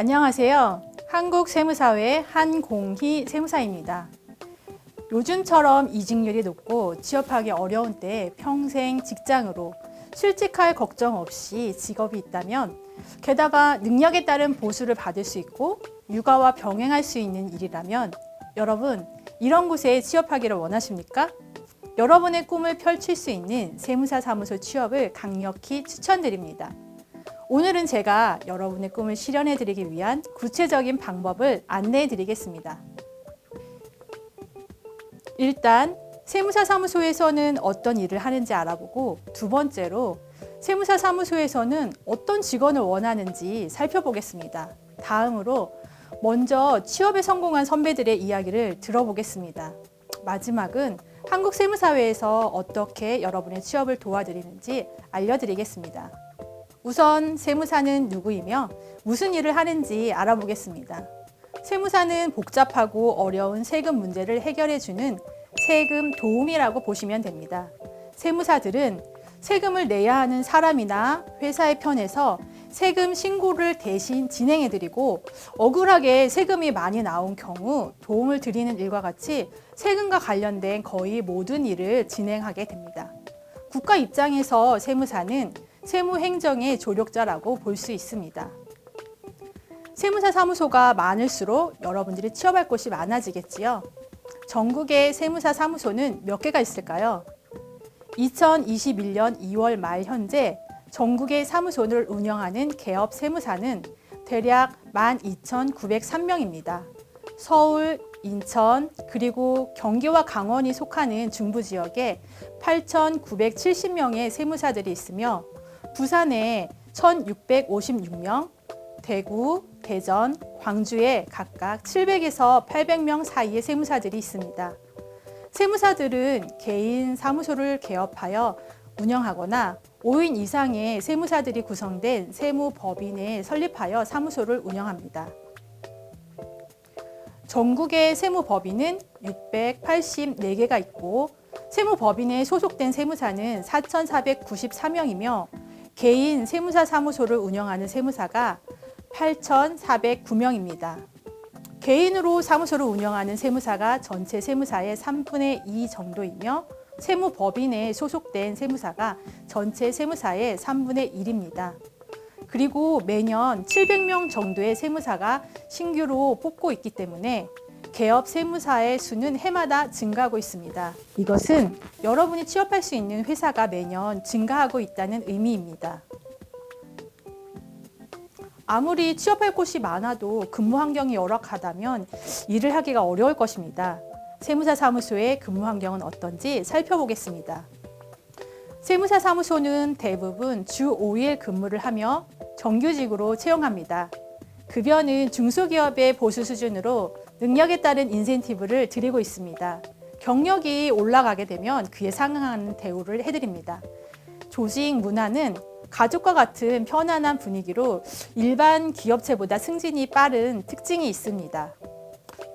안녕하세요. 한국세무사회 한공희 세무사입니다. 요즘처럼 이직률이 높고 취업하기 어려운 때 평생 직장으로 실직할 걱정 없이 직업이 있다면 게다가 능력에 따른 보수를 받을 수 있고 육아와 병행할 수 있는 일이라면 여러분 이런 곳에 취업하기를 원하십니까? 여러분의 꿈을 펼칠 수 있는 세무사 사무소 취업을 강력히 추천드립니다. 오늘은 제가 여러분의 꿈을 실현해 드리기 위한 구체적인 방법을 안내해 드리겠습니다. 일단 세무사 사무소에서는 어떤 일을 하는지 알아보고 두 번째로 세무사 사무소에서는 어떤 직원을 원하는지 살펴보겠습니다. 다음으로 먼저 취업에 성공한 선배들의 이야기를 들어보겠습니다. 마지막은 한국 세무사회에서 어떻게 여러분의 취업을 도와드리는지 알려드리겠습니다. 우선 세무사는 누구이며 무슨 일을 하는지 알아보겠습니다. 세무사는 복잡하고 어려운 세금 문제를 해결해주는 세금 도우미라고 보시면 됩니다. 세무사들은 세금을 내야 하는 사람이나 회사의 편에서 세금 신고를 대신 진행해드리고 억울하게 세금이 많이 나온 경우 도움을 드리는 일과 같이 세금과 관련된 거의 모든 일을 진행하게 됩니다. 국가 입장에서 세무사는 세무행정의 조력자라고 볼 수 있습니다. 세무사 사무소가 많을수록 여러분들이 취업할 곳이 많아지겠지요. 전국의 세무사 사무소는 몇 개가 있을까요? 2021년 2월 말 현재 전국의 사무소를 운영하는 개업 세무사는 대략 12,903명입니다. 서울, 인천, 그리고 경기와 강원이 속하는 중부 지역에 8,970명의 세무사들이 있으며 부산에 1,656명, 대구, 대전, 광주에 각각 700에서 800명 사이의 세무사들이 있습니다. 세무사들은 개인 사무소를 개업하여 운영하거나 5인 이상의 세무사들이 구성된 세무법인에 설립하여 사무소를 운영합니다. 전국의 세무법인은 684개가 있고 세무법인에 소속된 세무사는 4,494명이며 개인 세무사 사무소를 운영하는 세무사가 8,409명입니다. 개인으로 사무소를 운영하는 세무사가 전체 세무사의 3분의 2 정도이며 세무법인에 소속된 세무사가 전체 세무사의 3분의 1입니다. 그리고 매년 700명 정도의 세무사가 신규로 뽑고 있기 때문에 개업 세무사의 수는 해마다 증가하고 있습니다. 이것은 여러분이 취업할 수 있는 회사가 매년 증가하고 있다는 의미입니다. 아무리 취업할 곳이 많아도 근무 환경이 열악하다면 일을 하기가 어려울 것입니다. 세무사 사무소의 근무 환경은 어떤지 살펴보겠습니다. 세무사 사무소는 대부분 주 5일 근무를 하며 정규직으로 채용합니다. 급여는 중소기업의 보수 수준으로 능력에 따른 인센티브를 드리고 있습니다. 경력이 올라가게 되면 그에 상응하는 대우를 해드립니다. 조직 문화는 가족과 같은 편안한 분위기로 일반 기업체보다 승진이 빠른 특징이 있습니다.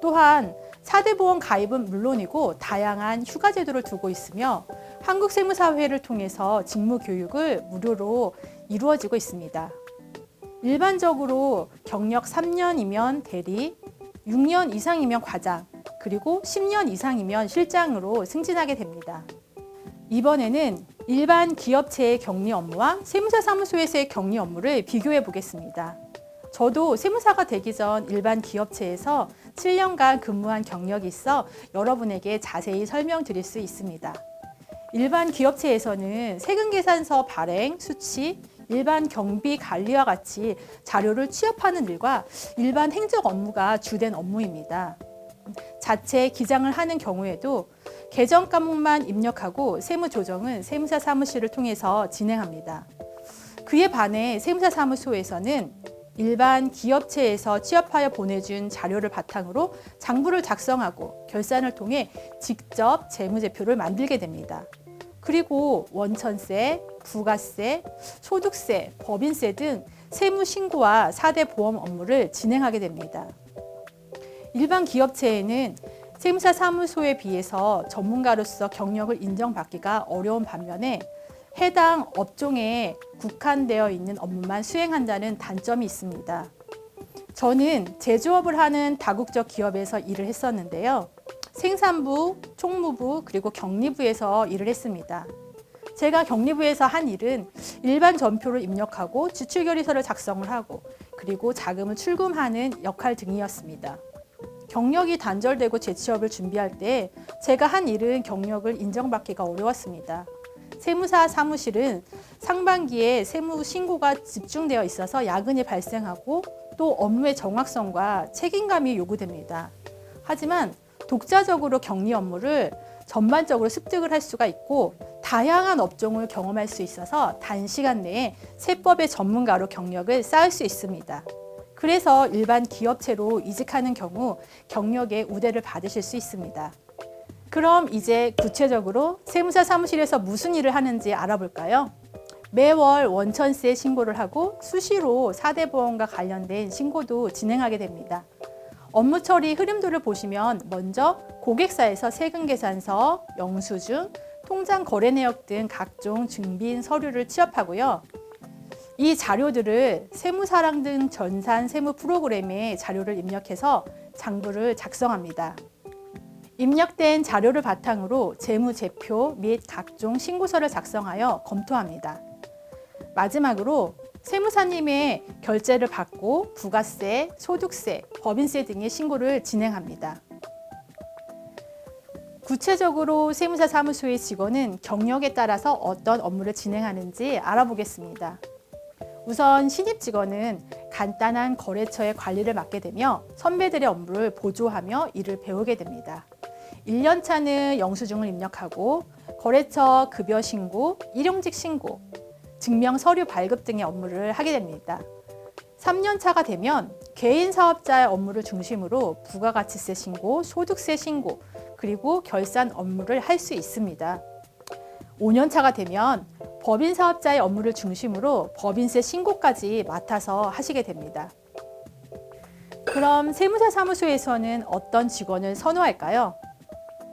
또한 4대 보험 가입은 물론이고 다양한 휴가 제도를 두고 있으며 한국세무사회를 통해서 직무 교육을 무료로 이루어지고 있습니다. 일반적으로 경력 3년이면 대리, 6년 이상이면 과장, 그리고 10년 이상이면 실장으로 승진하게 됩니다. 이번에는 일반 기업체의 격리 업무와 세무사 사무소에서의 격리 업무를 비교해 보겠습니다. 저도 세무사가 되기 전 일반 기업체에서 7년간 근무한 경력이 있어 여러분에게 자세히 설명드릴 수 있습니다. 일반 기업체에서는 세금 계산서 발행, 수치, 일반 경비 관리와 같이 자료를 취합하는 일과 일반 행정 업무가 주된 업무입니다. 자체 기장을 하는 경우에도 계정 과목만 입력하고 세무 조정은 세무사 사무실을 통해서 진행합니다. 그에 반해 세무사 사무소에서는 일반 기업체에서 취업하여 보내준 자료를 바탕으로 장부를 작성하고 결산을 통해 직접 재무제표를 만들게 됩니다. 그리고 원천세, 부가세, 소득세, 법인세 등 세무 신고와 4대 보험 업무를 진행하게 됩니다. 일반 기업체에는 세무사 사무소에 비해서 전문가로서 경력을 인정받기가 어려운 반면에 해당 업종에 국한되어 있는 업무만 수행한다는 단점이 있습니다. 저는 제조업을 하는 다국적 기업에서 일을 했었는데요. 생산부, 총무부, 그리고 격리부에서 일을 했습니다. 제가 격리부에서 한 일은 일반 전표를 입력하고 지출 결의서를 작성을 하고 그리고 자금을 출금하는 역할 등이었습니다. 경력이 단절되고 재취업을 준비할 때 제가 한 일은 경력을 인정받기가 어려웠습니다. 세무사 사무실은 상반기에 세무 신고가 집중되어 있어서 야근이 발생하고 또 업무의 정확성과 책임감이 요구됩니다. 하지만 독자적으로 격리 업무를 전반적으로 습득을 할 수가 있고 다양한 업종을 경험할 수 있어서 단시간 내에 세법의 전문가로 경력을 쌓을 수 있습니다. 그래서 일반 기업체로 이직하는 경우 경력의 우대를 받으실 수 있습니다. 그럼 이제 구체적으로 세무사 사무실에서 무슨 일을 하는지 알아볼까요? 매월 원천세 신고를 하고 수시로 4대 보험과 관련된 신고도 진행하게 됩니다. 업무 처리 흐름도를 보시면 먼저 고객사에서 세금 계산서, 영수증, 통장 거래 내역 등 각종 증빙 서류를 취합하고요. 이 자료들을 세무사랑 등 전산 세무 프로그램에 자료를 입력해서 장부를 작성합니다. 입력된 자료를 바탕으로 재무제표 및 각종 신고서를 작성하여 검토합니다. 마지막으로 세무사님의 결제를 받고 부가세, 소득세, 법인세 등의 신고를 진행합니다. 구체적으로 세무사 사무소의 직원은 경력에 따라서 어떤 업무를 진행하는지 알아보겠습니다. 우선 신입 직원은 간단한 거래처의 관리를 맡게 되며 선배들의 업무를 보조하며 일을 배우게 됩니다. 1년 차는 영수증을 입력하고 거래처 급여 신고, 일용직 신고, 증명 서류 발급 등의 업무를 하게 됩니다. 3년 차가 되면 개인 사업자의 업무를 중심으로 부가가치세 신고, 소득세 신고, 그리고 결산 업무를 할 수 있습니다. 5년 차가 되면 법인 사업자의 업무를 중심으로 법인세 신고까지 맡아서 하시게 됩니다. 그럼 세무사 사무소에서는 어떤 직원을 선호할까요?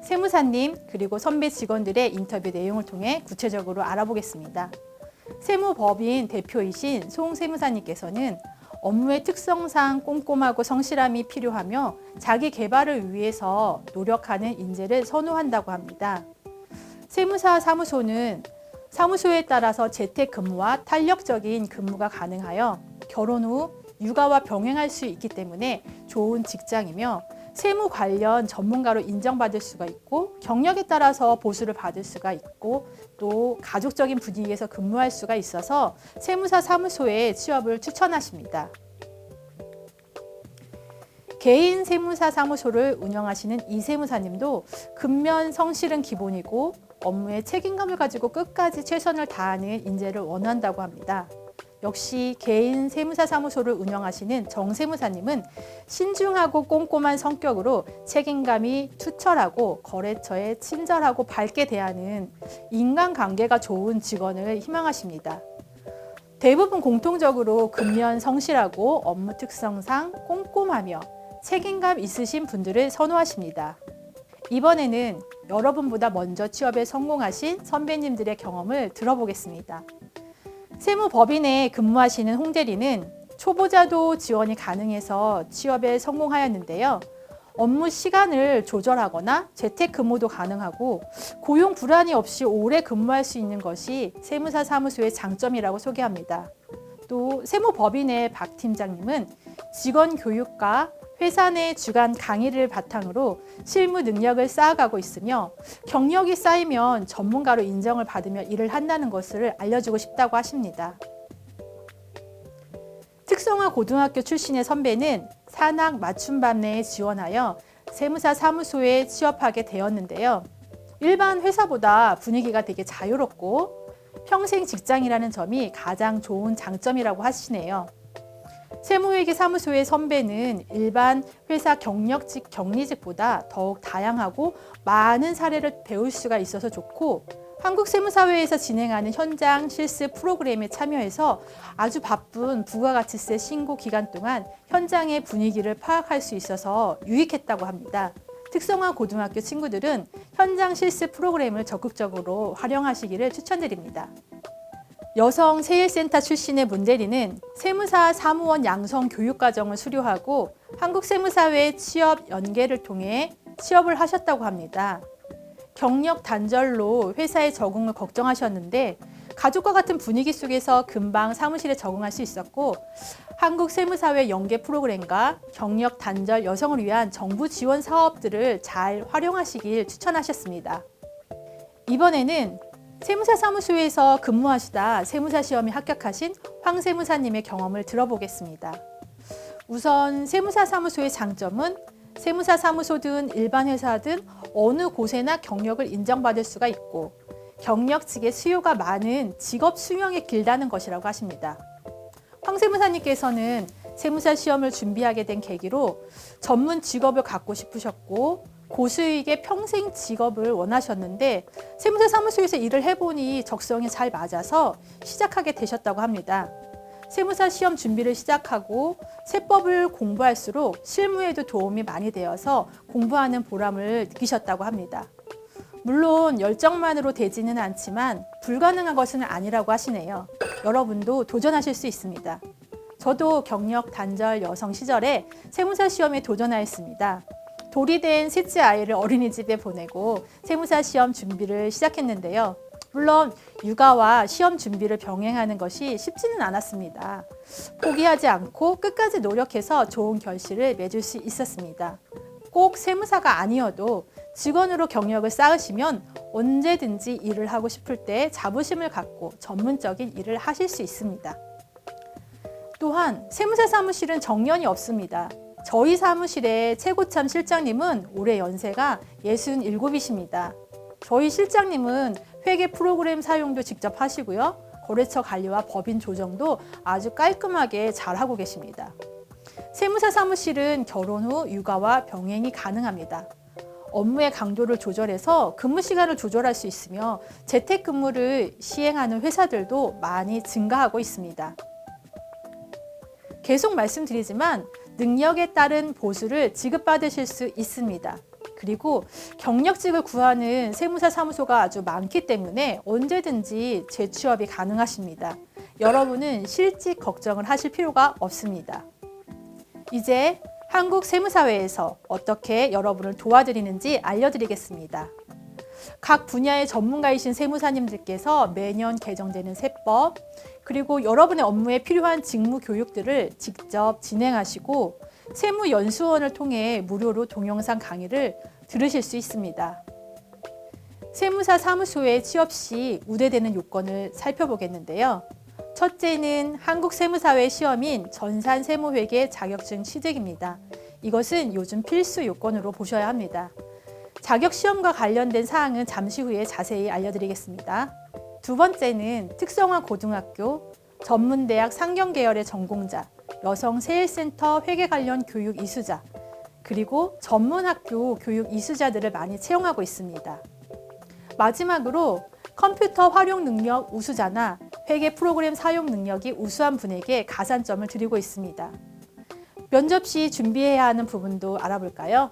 세무사님 그리고 선배 직원들의 인터뷰 내용을 통해 구체적으로 알아보겠습니다. 세무법인 대표이신 송 세무사님께서는 업무의 특성상 꼼꼼하고 성실함이 필요하며 자기 개발을 위해서 노력하는 인재를 선호한다고 합니다. 세무사 사무소는 사무소에 따라서 재택 근무와 탄력적인 근무가 가능하여 결혼 후 육아와 병행할 수 있기 때문에 좋은 직장이며 세무 관련 전문가로 인정받을 수가 있고 경력에 따라서 보수를 받을 수가 있고 또 가족적인 분위기에서 근무할 수가 있어서 세무사 사무소에 취업을 추천하십니다. 개인 세무사 사무소를 운영하시는 이 세무사님도 근면 성실은 기본이고 업무에 책임감을 가지고 끝까지 최선을 다하는 인재를 원한다고 합니다. 역시 개인 세무사 사무소를 운영하시는 정 세무사님은 신중하고 꼼꼼한 성격으로 책임감이 투철하고 거래처에 친절하고 밝게 대하는 인간관계가 좋은 직원을 희망하십니다. 대부분 공통적으로 근면 성실하고 업무 특성상 꼼꼼하며 책임감 있으신 분들을 선호하십니다. 이번에는 여러분보다 먼저 취업에 성공하신 선배님들의 경험을 들어보겠습니다. 세무법인에 근무하시는 홍대리는 초보자도 지원이 가능해서 취업에 성공하였는데요. 업무 시간을 조절하거나 재택근무도 가능하고 고용 불안이 없이 오래 근무할 수 있는 것이 세무사 사무소의 장점이라고 소개합니다. 또 세무법인의 박 팀장님은 직원 교육과 회사 내 주간 강의를 바탕으로 실무 능력을 쌓아가고 있으며 경력이 쌓이면 전문가로 인정을 받으며 일을 한다는 것을 알려주고 싶다고 하십니다. 특성화 고등학교 출신의 선배는 산학 맞춤반 내에 지원하여 세무사 사무소에 취업하게 되었는데요. 일반 회사보다 분위기가 되게 자유롭고 평생 직장이라는 점이 가장 좋은 장점이라고 하시네요. 세무회계 사무소의 선배는 일반 회사 경력직 격리직보다 더욱 다양하고 많은 사례를 배울 수가 있어서 좋고 한국 세무사회에서 진행하는 현장 실습 프로그램에 참여해서 아주 바쁜 부가가치세 신고 기간 동안 현장의 분위기를 파악할 수 있어서 유익했다고 합니다. 특성화 고등학교 친구들은 현장 실습 프로그램을 적극적으로 활용하시기를 추천드립니다. 여성 세일센터 출신의 문대리는 세무사 사무원 양성 교육과정을 수료하고 한국세무사회 취업 연계를 통해 취업을 하셨다고 합니다. 경력 단절로 회사에 적응을 걱정하셨는데 가족과 같은 분위기 속에서 금방 사무실에 적응할 수 있었고 한국 세무사회 연계 프로그램과 경력 단절 여성을 위한 정부 지원 사업들을 잘 활용하시길 추천하셨습니다. 이번에는 세무사 사무소에서 근무하시다 세무사 시험에 합격하신 황 세무사님의 경험을 들어보겠습니다. 우선 세무사 사무소의 장점은 세무사 사무소든 일반 회사든 어느 곳에나 경력을 인정받을 수가 있고 경력직의 수요가 많은 직업 수명이 길다는 것이라고 하십니다. 황 세무사님께서는 세무사 시험을 준비하게 된 계기로 전문 직업을 갖고 싶으셨고 고수익의 평생 직업을 원하셨는데 세무사 사무소에서 일을 해보니 적성이 잘 맞아서 시작하게 되셨다고 합니다. 세무사 시험 준비를 시작하고 세법을 공부할수록 실무에도 도움이 많이 되어서 공부하는 보람을 느끼셨다고 합니다. 물론 열정만으로 되지는 않지만 불가능한 것은 아니라고 하시네요. 여러분도 도전하실 수 있습니다. 저도 경력 단절 여성 시절에 세무사 시험에 도전하였습니다. 돌이 된 셋째 아이를 어린이집에 보내고 세무사 시험 준비를 시작했는데요. 물론 육아와 시험 준비를 병행하는 것이 쉽지는 않았습니다. 포기하지 않고 끝까지 노력해서 좋은 결실을 맺을 수 있었습니다. 꼭 세무사가 아니어도 직원으로 경력을 쌓으시면 언제든지 일을 하고 싶을 때 자부심을 갖고 전문적인 일을 하실 수 있습니다. 또한 세무사 사무실은 정년이 없습니다. 저희 사무실의 최고참 실장님은 올해 연세가 67이십니다. 저희 실장님은 회계 프로그램 사용도 직접 하시고요. 거래처 관리와 법인 조정도 아주 깔끔하게 잘 하고 계십니다. 세무사 사무실은 결혼 후 육아와 병행이 가능합니다. 업무의 강도를 조절해서 근무 시간을 조절할 수 있으며 재택 근무를 시행하는 회사들도 많이 증가하고 있습니다. 계속 말씀드리지만 능력에 따른 보수를 지급받으실 수 있습니다. 그리고 경력직을 구하는 세무사 사무소가 아주 많기 때문에 언제든지 재취업이 가능하십니다. 여러분은 실직 걱정을 하실 필요가 없습니다. 이제 한국 세무사회에서 어떻게 여러분을 도와드리는지 알려드리겠습니다. 각 분야의 전문가이신 세무사님들께서 매년 개정되는 세법, 그리고 여러분의 업무에 필요한 직무 교육들을 직접 진행하시고 세무연수원을 통해 무료로 동영상 강의를 들으실 수 있습니다. 세무사 사무소에 취업 시 우대되는 요건을 살펴보겠는데요. 첫째는 한국 세무사회 시험인 전산 세무회계 자격증 취득입니다. 이것은 요즘 필수 요건으로 보셔야 합니다. 자격 시험과 관련된 사항은 잠시 후에 자세히 알려드리겠습니다. 두 번째는 특성화 고등학교, 전문대학 상경 계열의 전공자, 여성 세일센터 회계 관련 교육 이수자, 그리고 전문학교 교육 이수자들을 많이 채용하고 있습니다. 마지막으로 컴퓨터 활용 능력 우수자나 회계 프로그램 사용 능력이 우수한 분에게 가산점을 드리고 있습니다. 면접 시 준비해야 하는 부분도 알아볼까요?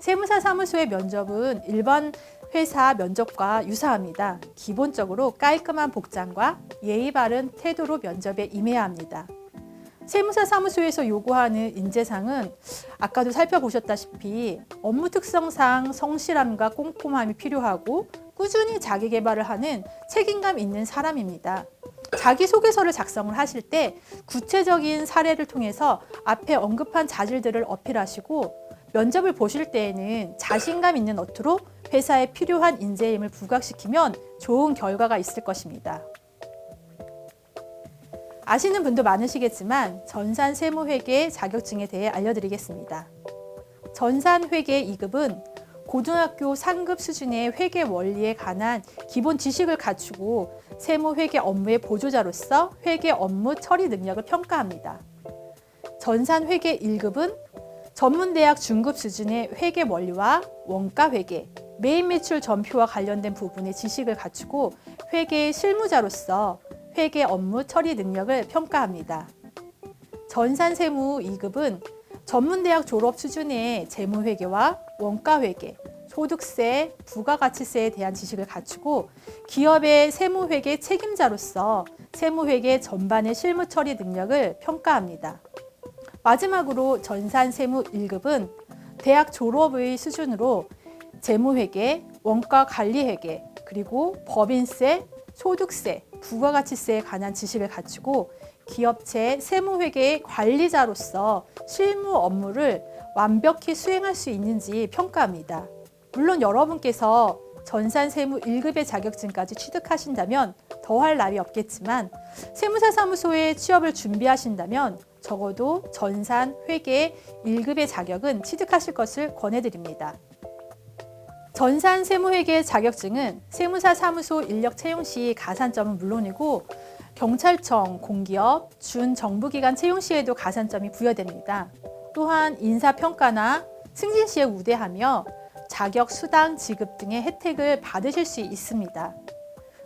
세무사 사무소의 면접은 일반 회사 면접과 유사합니다. 기본적으로 깔끔한 복장과 예의 바른 태도로 면접에 임해야 합니다. 세무사 사무소에서 요구하는 인재상은 아까도 살펴보셨다시피 업무 특성상 성실함과 꼼꼼함이 필요하고 꾸준히 자기 개발을 하는 책임감 있는 사람입니다. 자기소개서를 작성을 하실 때 구체적인 사례를 통해서 앞에 언급한 자질들을 어필하시고 면접을 보실 때에는 자신감 있는 어투로 회사에 필요한 인재임을 부각시키면 좋은 결과가 있을 것입니다. 아시는 분도 많으시겠지만 전산 세무회계 자격증에 대해 알려드리겠습니다. 전산 회계 2급은 고등학교 상급 수준의 회계 원리에 관한 기본 지식을 갖추고 세무 회계 업무의 보조자로서 회계 업무 처리 능력을 평가합니다. 전산 회계 1급은 전문대학 중급 수준의 회계 원리와 원가 회계, 메인 매출 전표와 관련된 부분의 지식을 갖추고 회계의 실무자로서 회계 업무 처리 능력을 평가합니다. 전산 세무 2급은 전문대학 졸업 수준의 재무회계와 원가회계, 소득세, 부가가치세에 대한 지식을 갖추고 기업의 세무회계 책임자로서 세무회계 전반의 실무 처리 능력을 평가합니다. 마지막으로 전산 세무 1급은 대학 졸업의 수준으로 재무회계, 원가 관리회계, 그리고 법인세, 소득세, 부가가치세에 관한 지식을 갖추고 기업체 세무회계의 관리자로서 실무 업무를 완벽히 수행할 수 있는지 평가합니다. 물론 여러분께서 전산 세무 1급의 자격증까지 취득하신다면 더할 나위 없겠지만 세무사 사무소에 취업을 준비하신다면 적어도 전산 회계 1급의 자격은 취득하실 것을 권해드립니다. 전산 세무회계 자격증은 세무사 사무소 인력 채용 시 가산점은 물론이고 경찰청, 공기업, 준정부기관 채용 시에도 가산점이 부여됩니다. 또한 인사평가나 승진 시에 우대하며 자격 수당 지급 등의 혜택을 받으실 수 있습니다.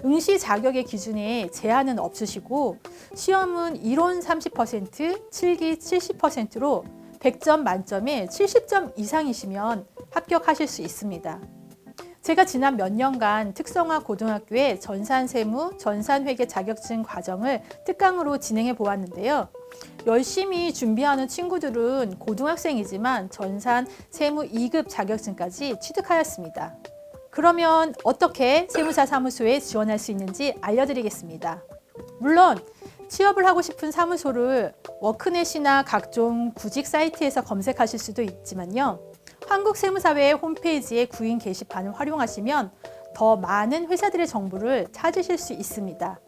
응시 자격의 기준에 제한은 없으시고 시험은 이론 30%, 실기 70%로 100점 만점에 70점 이상이시면 합격하실 수 있습니다. 제가 지난 몇 년간 특성화 고등학교의 전산세무, 전산회계 자격증 과정을 특강으로 진행해 보았는데요. 열심히 준비하는 친구들은 고등학생이지만 전산 세무 2급 자격증까지 취득하였습니다. 그러면 어떻게 세무사 사무소에 지원할 수 있는지 알려드리겠습니다. 물론 취업을 하고 싶은 사무소를 워크넷이나 각종 구직 사이트에서 검색하실 수도 있지만요. 한국세무사회 홈페이지의 구인 게시판을 활용하시면 더 많은 회사들의 정보를 찾으실 수 있습니다.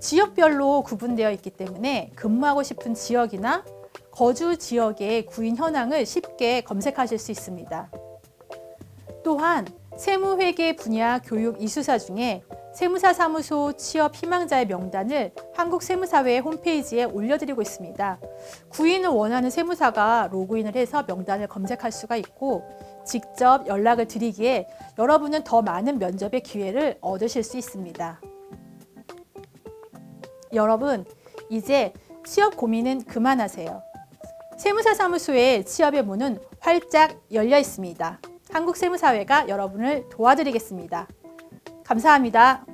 지역별로 구분되어 있기 때문에 근무하고 싶은 지역이나 거주 지역의 구인 현황을 쉽게 검색하실 수 있습니다. 또한 세무회계 분야 교육 이수사 중에 세무사 사무소 취업 희망자의 명단을 한국세무사회 홈페이지에 올려드리고 있습니다. 구인을 원하는 세무사가 로그인을 해서 명단을 검색할 수가 있고 직접 연락을 드리기에 여러분은 더 많은 면접의 기회를 얻으실 수 있습니다. 여러분, 이제 취업 고민은 그만하세요. 세무사 사무소의 취업의 문은 활짝 열려 있습니다. 한국세무사회가 여러분을 도와드리겠습니다. 감사합니다.